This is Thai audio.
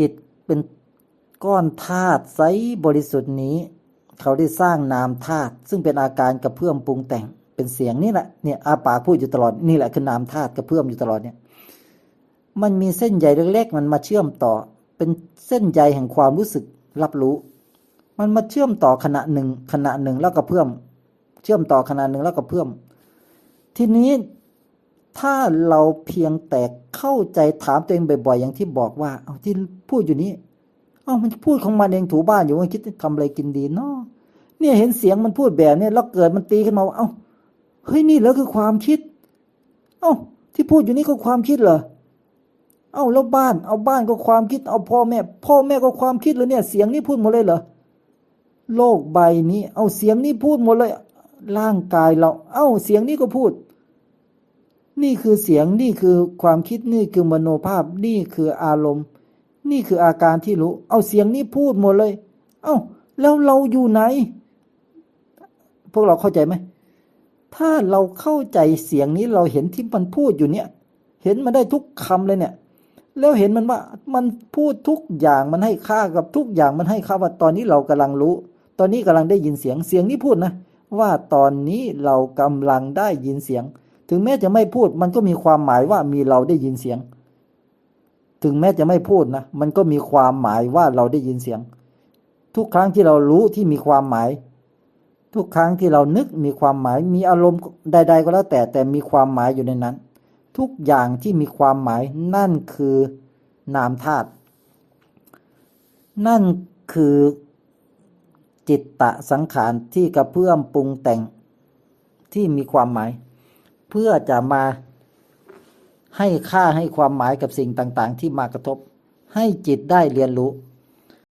จิตเป็นก้อนธาตุใสบริสุทธิ์นี้ เขาได้สร้างนามธาตุซึ่งเป็นอาการกระเพื่อมปรุงแต่งเป็นเสียงนี่แหละเนี่ยอาปากพูดอยู่ตลอดนี่แหละคือนามธาตุกระเพื่อมอยู่ตลอดเนี่ยมันมีเส้นใยเล็กๆ มันมาเชื่อมต่อ เป็นเส้นใยแห่งความรู้สึกรับรู้ มันมาเชื่อมต่อขณะหนึ่งขณะหนึ่งแล้วก็เพิ่อม เชื่อมต่อขณะหนึ่งแล้วก็เพิ่อม ทีนี้ ถ้าเราเพียงแต่เข้าใจถามตัวเองบ่อยๆอย่างที่บอกว่า เอาที่พูดอยู่นี้ เอามันพูดของมันเองถูบ้านอยู่มันคิดจะทำอะไรกินดีเนาะเนี่ยเห็นเสียงมันพูดแบบเนี้ยแล้วเกิดมันตีขึ้นมาว่าเอ้าเฮ้ยนี่แล้วคือความคิด เอ้าที่พูดอยู่นี่ก็ความคิดเหรอเอ้าแล้วบ้าน เอาบ้านก็ความคิด เอาพ่อแม่ พ่อแม่ก็ความคิดเลยเนี่ย เสียงนี่พูดหมดเลยเหรอโลกใบนี้ เอาเสียงนี่พูดหมดเลย ร่างกายเรา เอ้าเสียงนี่ก็พูด นี่คือเสียงนี่คือความคิดนี่คือมโนภาพนี่คืออารมณ์ นี่คืออาการที่รู้ เอาเสียงนี่พูดหมดเลย เอ้าแล้วเราอยู่ไหน พวกเราเข้าใจไหมถ้าเราเข้าใจเสียงนี้เราเห็นที่มันพูดอยู่เนี่ย เห็นมันได้ทุกคำเลยเนี่ย แล้วเห็นมันว่ามันพูดทุกอย่างมันให้ค่ากับทุกอย่างมันให้ค่าว่าตอนนี้เรากำลังรู้ ตอนนี้กำลังได้ยินเสียงเสียงนี้พูดนะว่าตอนนี้เรากำลังได้ยินเสียง ถึงแม้จะไม่พูดมันก็มีความหมายว่ามีเราได้ยินเสียง ถึงแม้จะไม่พูดนะ มันก็มีความหมายว่าเราได้ยินเสียง ทุกครั้งที่เรารู้ที่มีความหมาย ทุกครั้งที่เรานึกมีความหมาย มีอารมณ์ใด ๆ ก็แล้วแต่แต่มีความหมายอยู่ในนั้น ทุกอย่างที่มีความหมายนั่นคือนามธาตุนั่นคือจิตตะสังขารที่กระเพื่อมปรุงแต่งที่มีความหมาย เพื่อจะมาให้ค่าให้ความหมายกับสิ่งต่าง ๆ ที่มากระทบ ให้จิตได้เรียนรู้